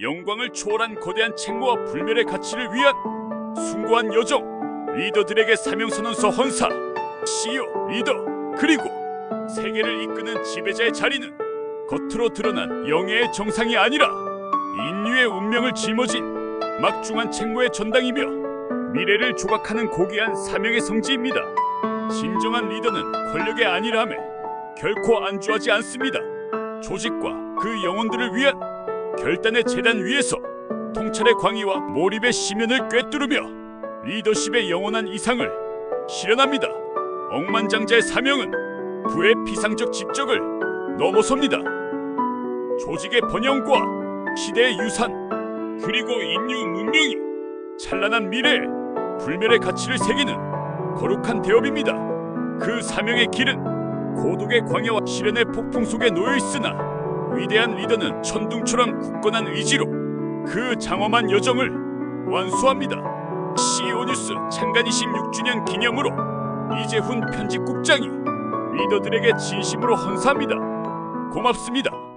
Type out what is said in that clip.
영광을 초월한 거대한 책무와 불멸의 가치를 위한 숭고한 여정, 리더들에게 사명선언서 헌사, CEO, 리더, 그리고 세계를 이끄는 지배자의 자리는 겉으로 드러난 영예의 정상이 아니라 인류의 운명을 짊어진 막중한 책무의 전당이며 미래를 조각하는 고귀한 사명의 성지입니다. 진정한 리더는 권력의 안일함에 결코 안주하지 않습니다. 조직과 그 영혼들을 위한 결단의 재단 위에서 통찰의 광의와 몰입의 심연을 꿰뚫으며 리더십의 영원한 이상을 실현합니다. 억만장자의 사명은 부의 비상적 직적을 넘어섭니다. 조직의 번영과 시대의 유산 그리고 인류 문명이 찬란한 미래에 불멸의 가치를 새기는 거룩한 대업입니다. 그 사명의 길은 고독의 광야와 시련의 폭풍 속에 놓여 있으나 위대한 리더는 천둥처럼 굳건한 의지로 그 장엄한 여정을 완수합니다. CEO 뉴스 창간 26주년 기념으로 이재훈 편집국장이 리더들에게 진심으로 헌사합니다. 고맙습니다.